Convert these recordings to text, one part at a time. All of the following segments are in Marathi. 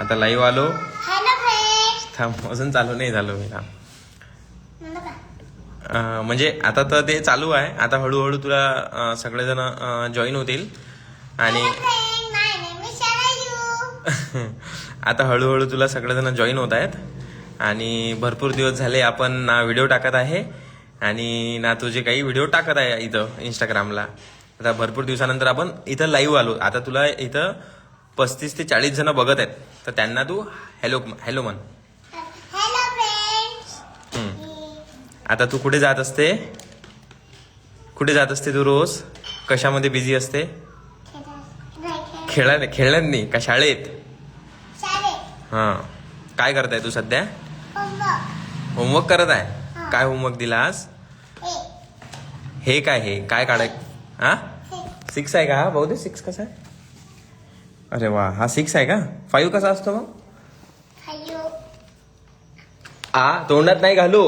आता लाईव्ह आलो. थांब अजून चालू नाही झालो मी थांब. म्हणजे आता तर ते चालू आहे. आता हळूहळू तुला सगळेजण जॉईन होतील. आणि आता हळूहळू तुला सगळेजण जॉईन होत आहेत. आणि भरपूर दिवस झाले आपण ना व्हिडिओ टाकत आहे. आणि ना तुझे काही व्हिडिओ टाकत आहे इथं इंस्टाग्रामला आता भरपूर दिवसानंतर आपण इथं लाईव्ह आलो. आता तुला इथं पस्तीस ते चाळीस जण बघत आहेत. तर त्यांना तू हॅलो हॅलो म्हण. Hello friends hmm. आता तू कुठे जात असते? कुठे जात असते तू रोज? कशामध्ये बिझी असते? खेळा खेळण्यात नाही का शाळेत? हां. काय करताय तू सध्या? होमवर्क करत आहे. काय होमवर्क दिला आज? हे. काय हे? काय काढाय हा? सिक्स आहे का? हा दे सिक्स कसा आहे? अरे वा हा सिक्स आहे का? फाईव्ह कसा असतो मग? आ तोंडात नाही घालू.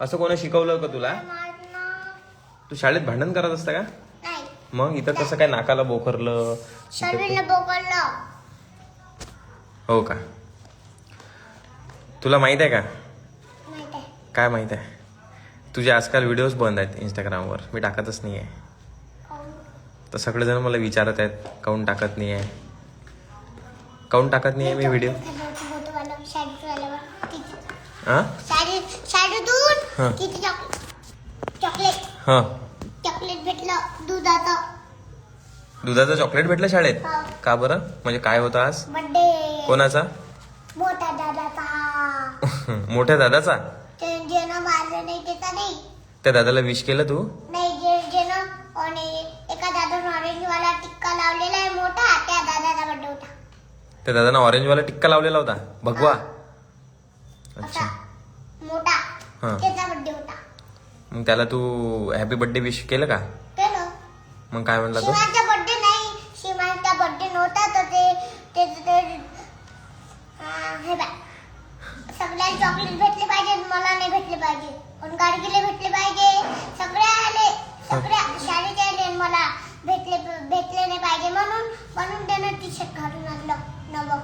असं कोणी शिकवलं का तुला? तू शाळेत भांडण करत असतं का? मग इथं कसं काय नाकाला बोखरलं? हो का? तुला माहीत आहे का? काय माहीत आहे? तुझे आजकाल व्हिडिओज बंद आहेत इंस्टाग्रामवर मी टाकतच नाही आहे? तर सगळेजण मला विचारत आहेत काऊन टाकत नाही आहे काऊन टाकत नाही आहे मी व्हिडिओ हा? हा. चॉकलेट हा चॉकलेट भेटलं दुधाचं दुधाचं चॉकलेट भेटलं शाळेत? हा. का बरं? म्हणजे काय होतं आज? कोणाचा? मोठा दादाचा. मोठ्या दादाचा? ते ज्यानं मारलं नाही त्याचा नाही. त्या दादाला विश केलं तू नाही जे ज्यानं आणि एका दादानं ऑरेंज वाला टिक्का लावलेला आहे मोठा त्या दादाचा बड्डे होता त्या दादानं ऑरेंजवाला टिक्का लावलेला होता. भगवा. अच्छा. मोठा. हा. त्याचा बड्डे होता. मग त्याला तू हॅपी बर्थडे विश केलं का? केलं. मग काय म्हणला तो? शिवांचा बर्थडे नाही. शिवांचा बर्थडे नव्हता तर ते ते- ते हा, हे चॉकलेट भेटले पाहिजे मला नाही भेटले पाहिजे. पण गाडगीला भेटले पाहिजे. सगळ्या आले सगळ्या शाळेत आले आणि मला भेटले भेटले नाही पाहिजे म्हणून म्हणून त्यानं टी शर्ट घालून नवं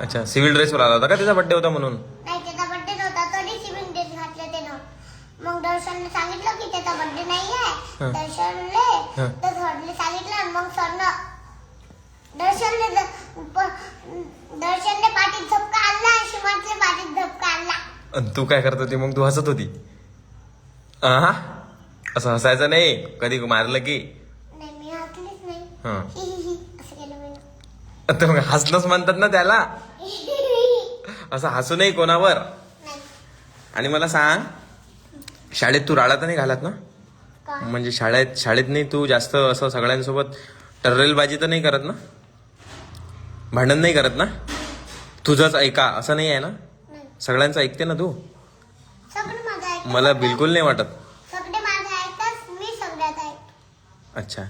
अच्छा सिव्हिल ड्रेसवर आला होता का? त्याचा बर्थडे होता म्हणून. नाही त्याचा बर्थडे नव्हता तरी सिविंग ड्रेस घातलं त्यानं. मग दर्शनने सांगितलं की त्याचा बर्थडे नाही हा. आहे दर्शनले हा. तर सरने सांगितलं आणि मग सरनं दर्शनने प- दर्शनने पाठीत झपका आणला आणि पाठीत झपका आणला. अन तू काय करत होती? मग तू हसत होती. हा असं हसायचं नाही. कधी मारलं की. नाही मी हसलीच नाही. हि. असं केलं मी. आता मग हसणंच म्हणतात ना त्याला. असं हसू नाही कोणावर. आणि मला सांग शाळेत तू राळा तर नाही घालत ना? म्हणजे शाळेत शाळेत नाही तू जास्त असं सगळ्यांसोबत टर्रेलबाजी तर नाही करत ना? भांडण नाही करत ना? तुझंच ऐका असं नाही आहे ना? सगळ्यांचं ऐकते ना तू? मला बिलकुल नाही वाटत. अच्छा.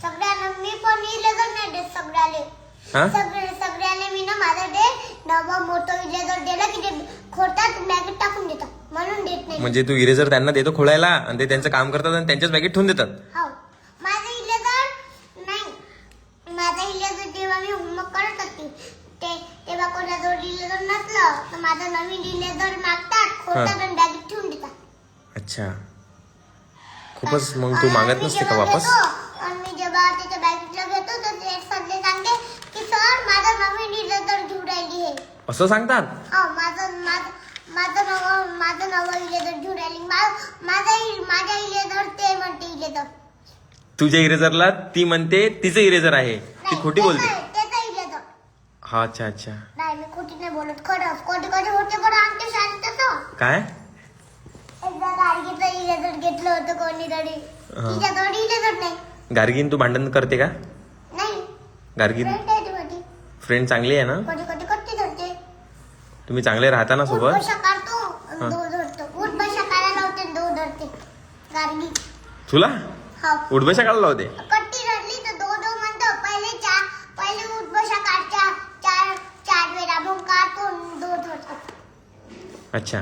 हा सगळे सगळ्याले मी ना माझा डे नवा मोठं इलेजर दिला की ते खोडतात बॅगेत टाकून देतात. म्हणून देत नाही. म्हणजे तू इरेजर त्यांना देतो खोळायला आणि ते त्यांचं काम करतात आणि त्यांच्याच बॅगेत ठेवून देतात. हो. माझं इलेजर नाही. माझा इलेजर जेव्हा मी होमवर्क करत होती ते तेव्हा कोणाजवळ इलेजर नसलं तर माझं नवीन इलेजर मागतात खोडतात आणि बॅगेत ठेवून देतात. अच्छा. खूपच मग तू मागत नसते का वापस? आणि मी जेव्हा त्याच्या बॅगेतला घेतो तर ते सरले सांगते की सर माझं नवीन इलेजर घेऊन राहिली आहे. असं सांगतात? हो माझं माझं माझं नवं माझं नवं इलेजर घेऊन राहिली मा- माझा इ- माझ्या ते म्हणते तुझ्या इरेजरला ती म्हणते तिचं इरेजर आहे. ती खोटी बोलते. त्याचा हा अच्छा अच्छा. नाही मी खोटी नाही बोलत. खरंच कधी कधी होते बरं आमच्या शाळेत तसं काय? एकदा गाडगीचं इलेजर घेतलं होतं कोणीतरी. हा. तिच्याजवळ इलेजर नाही. गार्गीन तू भांडण करते का? नाही. गार्गीन फ्रेंड फ्रेंड चांगली आहे ना? कधी कधी कट्टी धरते तुम्ही चांगले राहता ना सोबत? बशा काढतो आणि हा. दो धरतो उठ बशा काढायला होते आणि दो धरते. गार्गी. तुला? हो. उठबशा काढला होते? कट्टी धरली तर दो दो म्हणतो. पहिले चार पहिले उठ बशा काढ चार. चार चार वेळा. मग काढतो आणि दो धरतो. अच्छा.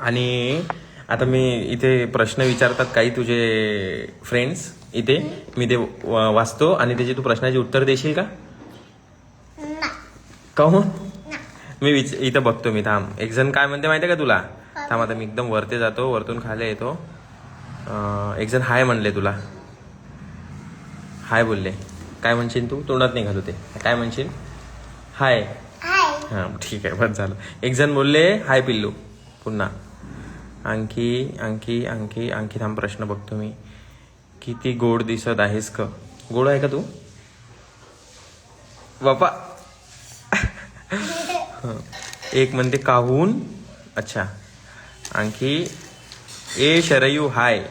आणि आता मी इथे प्रश्न विचारतात काही तुझे फ्रेंड्स इथे मी ते वा- वाचतो आणि त्याची तू प्रश्नाची उत्तर देशील का? काहून ना मी विच इथं बघतो मी थांब. एक जण काय म्हणते माहितीये का तुला? थांब आता मी एकदम वरती जातो वरतून खाली येतो. एक जण हाय म्हणले तुला. हाय बोलले. काय म्हणशील तू? तोंडात नाही घालू ते काय म्हणशील? हाय. हां ठीक आहे बस झालं. एक जण बोलले हाय पिल्लू. पुन्हा. आणखी आणखी आणखी आणखी थांब प्रश्न बघतो मी. किती गोड दिसत आहेस का. गोड आहे का तू? बापा हं. एक म्हणते काहून? अच्छा. आणखी ए शरयू हाय.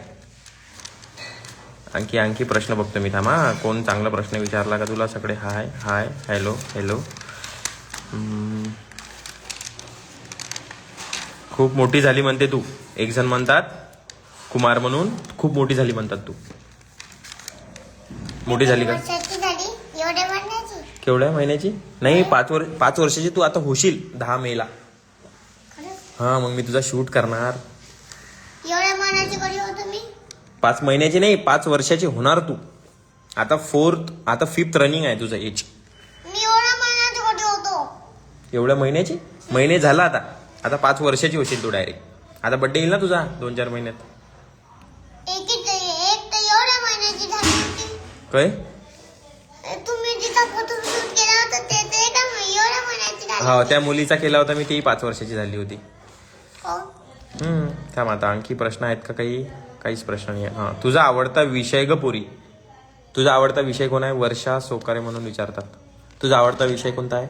आणखी आणखी प्रश्न बघतो मी थांबा. कोण चांगला प्रश्न विचारला का तुला? सगळे हाय हाय हॅलो हॅलो. खूप मोठी झाली म्हणते तू. एक जण म्हणतात कुमार म्हणून. खूप मोठी झाली म्हणतात तू. मोठी झाली का? केवढ्या महिन्याची? नाही पाच वर्ष पाच वर्षाची तू आता होशील दहा मेला? हा मग मी तुझा शूट करणार. एवढ्या महिन्याची कधी होतो मी? पाच महिन्याची नाही पाच वर्षाची होणार तू. आता फोर्थ आता फिफ्थ रनिंग आहे तुझं एज मी एवढ्या महिन्याची कधी होतो? एवढ्या महिन्याची? महिने झाला आता. आता पाच वर्षाची होशील तू डायरेक्ट आता बड्डे येईल ना तुझा दोन चार महिन्यात? एक एक तर एवढ्या महिन्याची झाली होती. काय? हा त्या मुलीचा केला होता मी तीही पाच वर्षाची झाली होती. हो हम्म थांब आता आणखी प्रश्न आहेत का काही? काहीच प्रश्न नाही आहे. हा तुझा आवडता विषय ग पुरी. तुझा आवडता विषय कोण आहे? वर्षा सोकारे म्हणून विचारतात. तुझा आवडता विषय कोणता आहे?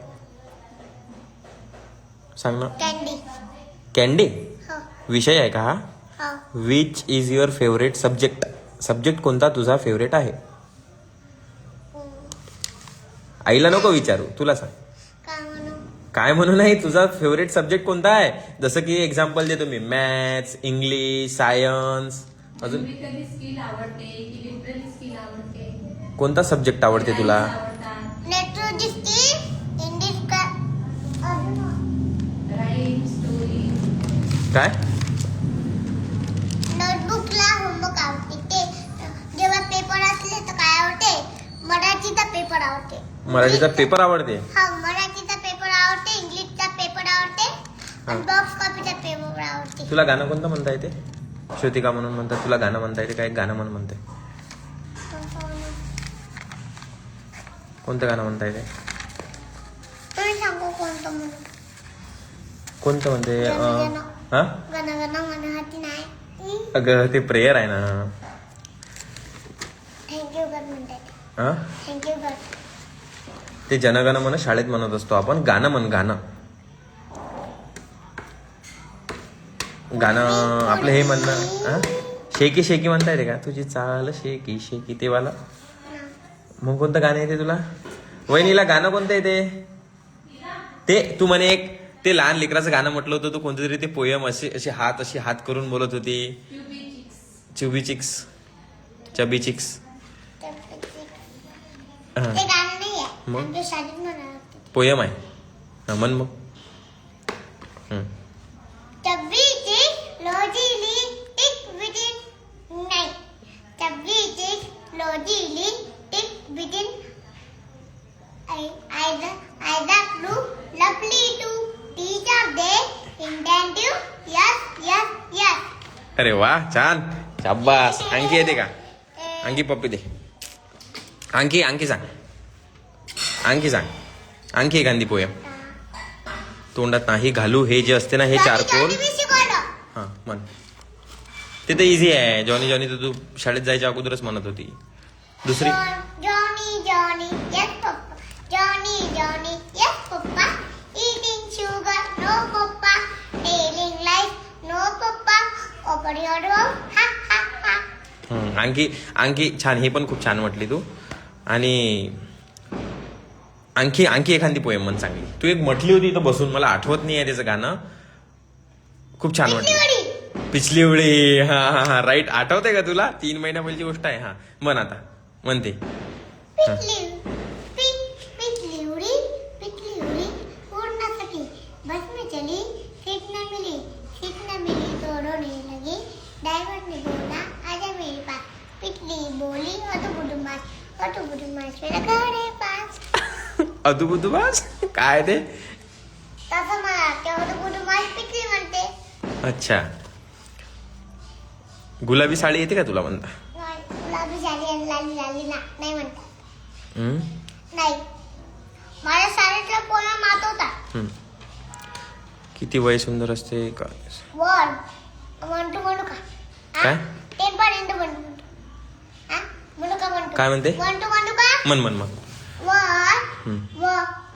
सांग ना. कॅन्डी हो. विषय आहे का हा? हो. Which is your favourite subject subject कोणता तुझा फेवरेट आहे? आईला नको विचारू तुला सांग. काय म्हणू नाही तुझा फेवरेट सब्जेक्ट कोणता आहे? जसं की एक्झाम्पल देतो मी मॅथ्स इंग्लिश सायन्स अजून? न्यूमेरिकली स्किल आवडते की लिटरली स्किल आवडते? कोणता सब्जेक्ट आवडते तुला? काय? नोटबुकला होमवर्क आवडते. ते जेव्हा पेपर असले तर काय आवडते? मराठीचा पेपर आवडते. मराठीचा पेपर आवडते? हा मराठीचा पेपर आवडते इंग्लिशचा पेपर आवडते आणि बॉक्स कॉपीचा पेपर आवडते तुला गाणं कोणतं म्हणता येते? श्रुतिका म्हणून म्हणतात तुला गाणं म्हणता येते काय? गाणं म्हणून म्हणते. कोणतं गाणं म्हणता येते? कोणतं म्हणते? हा? अगं ते प्रेयर आहे ना. हा? ते जनगण म्हण शाळेत म्हणत असतो आपण गाणं म्हण गाणं. गाणं आपलं हे म्हणणं हा? शेकी शेकी म्हणता येते का? तुझी चाल शेकी शेकी ते वाला. मग कोणतं गाणं येते तुला? वहिनीला गाणं कोणतं येते? ते तू म्हणे एक ते लहान लेकराचं गाणं म्हटलं होतं तू कोणतं तरी ते पोयम असे असे हात असे हात करून बोलत होती. चुबी चिक्स चबी चिक्स हा. मग? पोयम आहे. हा म्हण मग. अरे वा छान. शाबास. आणखी येते का? आणखी पप्पी दे. आणखी आणखी सांग. आणखी सांग. आणखी एखादी पोयम. तोंडात नाही घालू हे जे असते ना हे चारकोल. मी शिकवलं हा म्हण. ते तर इझी आहे. जॉनी जॉनी तर तू शाळेत जायच्या अगोदरच म्हणत होती. दुसरी? आणखी आणखी छान हे पण खूप छान म्हटली तू. आणि आणखी आणखी एखादी पोएम म्हण चांगली. तू एक म्हटली होती इथं बसून मला आठवत नाही आहे त्याचं गाणं. खूप छान वाटलं पिछली उडी. हा हा हा राईट आठवते का तुला? तीन महिन्यापैकी गोष्ट आहे. हा म्हण आता. म्हणते. पिछली पिछली उड़ी पिछली उड़ी. सीट न मिली. दोनों ने लगे डायमंड ने बोला आजा मेरे पास पिटली बोली अतु बुडुमास मेरा घर है पास। काय ते तसं मला वाटतं अतु बुडुमास पिटली म्हणते। अच्छा. गुलाबी साडी येते का तुला म्हणता? गुलाबी साडी लाली लाली ना नाही म्हणता नाही. माझ्या साडीतला पोळा मात होता किती वय सुंदर असते काय वन. वन टू म्हणू का? काय? टेन पर्यंत म्हणू हा? म्हणू का म्हणू काय म्हणते? वन टू म्हणू का? मन मन मन. One hmm.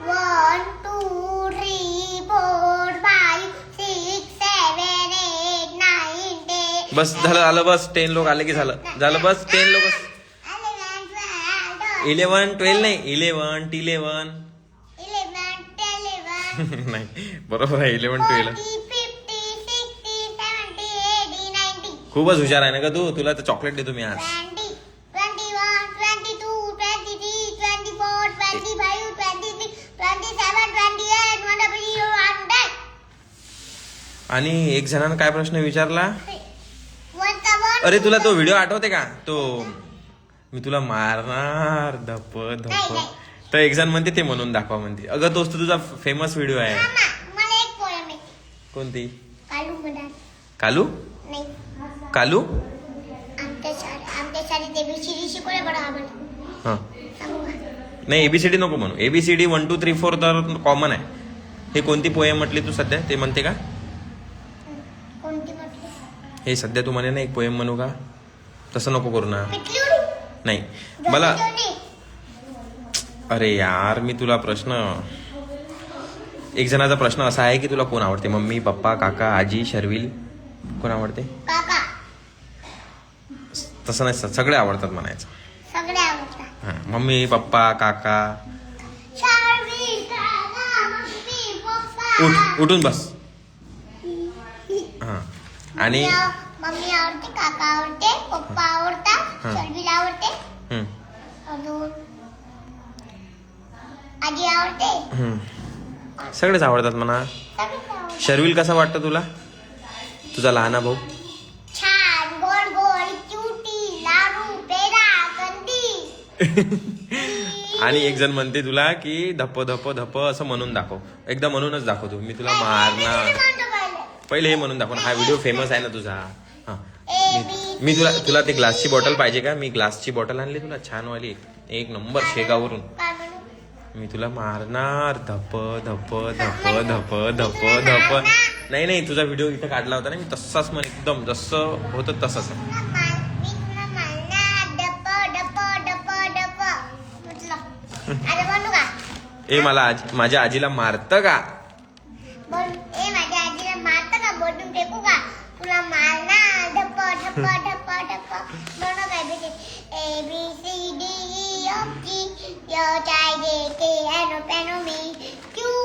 One two three four five six seven eight nine ten. बस झालं झालं बस. टेन लोक आले की झालं. झालं बस. टेन लोक इलेवन ट्वेल्व नाही. इलेवन टेलेवन नाही बरोबर आहे इलेव्हन ट्वेल्व खूपच हुशार आहे ना का तू? तुला तर चॉकलेट देतो मी आज. आणि एक जणांना काय प्रश्न विचारला? अरे तुला तो व्हिडिओ आठवते का? तो मी तुला मारणार धप धप तर एक जण म्हणते ते म्हणून दाखवा म्हणते. अगं तर तुझा फेमस व्हिडिओ आहे. पोयम कोणती? कालू कालू? नाही. एबीसीडी हा. नाही नको म्हणू. A B C D one two three four तर कॉमन आहे. हे कोणती पोएम म्हटली तू सध्या? ते म्हणते का? हे सध्या तू म्हणे ना एक पोएम म्हणू का? तसं नको करू ना. नाही. मला. अरे यार मी तुला प्रश्न एक जणाचा प्रश्न असा आहे की तुला कोण आवडते? मम्मी पप्पा काका आजी शर्विल? कोण आवडते? काका. तसं नाही सगळे आवडतात म्हणायचं. सगळे आवडतात. हा, मम्मी पप्पा काका. शाळवी काका मम्मी पप्पा. उठ उठून बस. हा आणि मम्मी आव- मम्मी आवडते काका आवडते पप्पा आवडतात हा. शर्विला आवडते. हम्म, अजून आजी आवडते? हम्म. सगळेच आवडतात म्हणा. सगळेच आवडते. शर्विल कसा वाटतं तुला? तुझा लहाना भाऊ? छान गोड गोड क्युटी लाडू पेढा कंदी आणि एक जण म्हणते तुला की धप धप धप असं म्हणून दाखव. एकदा म्हणूनच दाखव तू मी तुला मारणार पहिले. हे म्हणून दाखव ना. हा व्हिडिओ फेमस आहे ना तुझा. हा. मी- मी तुला तुला ते ग्लासची बॉटल पाहिजे का? मी ग्लासची बॉटल आणली तुला. छान वाली एक नंबर शेगावरून मी तुला मारणार. धप धप धप धप धप धप. नाही नाही तुझा व्हिडिओ इथं काढला होता ना मी तसाच म्हण एकदम जसं होतं तसंच ए मला आजी माझ्या आजीला मारतं का?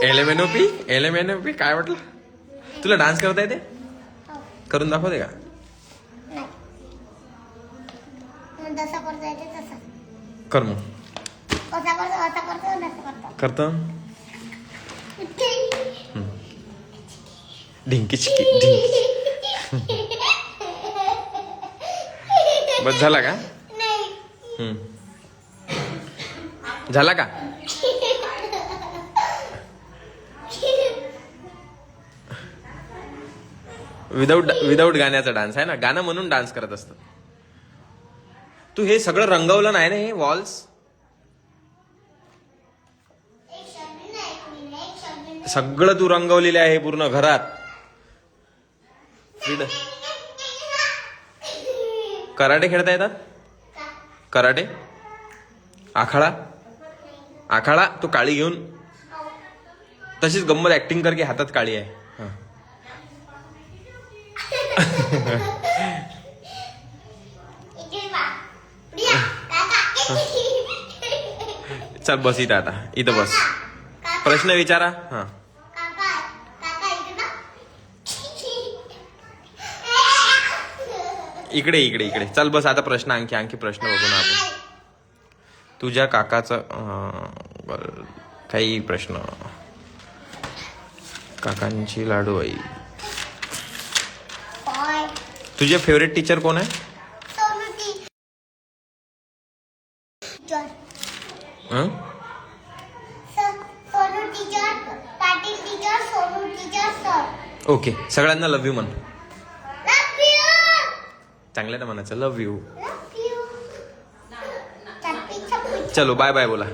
क्यू एलेमेनोपी एलेमेनोपी काय वाटलं तुला डान्स करता येते? करून दाखवते का? कर मग. करतो ढिंकी चिकी ढिंकी. बस झाला का. झाला का? विदाऊट विदाऊट गाण्याचा डान्स आहे ना. गाणं म्हणून डान्स करत असतात तू हे सगळं रंगवलं नाही ना हे वॉल्स सगळं तू रंगवलेलं आहे पूर्ण घरात. कराटे खेळता येतात? कराटे? आखाडा? आखाडा? तू काळी घेऊन? तशीच गंमत ऍक्टिंग करके हातात काळी आहे. चल बस इथं आता. इथं बस. प्रश्न विचारा. हा. इकडे इकडे इकडे. चल बस आता प्रश्न आणखी आणखी प्रश्न बघू ना आपण. तुझ्या काकाचं बरं, काही प्रश्न. काकांची लाडू आई. तुझे फेवरेट टीचर कोण आहे? ओके सगळ्यांना लव्ह यू म्हण. चांगल्यानं म्हणायचं लव्ह यू चलो बाय बाय बोला.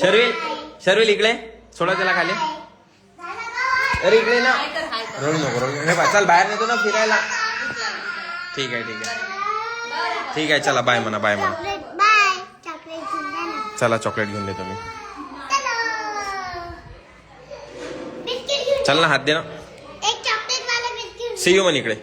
शर्वेल शर्वेल इकडे? सोडा त्याला खाली. अरे इकडे ना. रडू नको रडू नको. चाल चल बाहेर नेतो ना फिरायला. ठीक आहे ठीक आहे. ठीक आहे चला बाय म्हणा बाय म्हणा. चला चॉकलेट घेऊन देतो मी चल. ना हात दे ना. सी यू म्हण इकडे.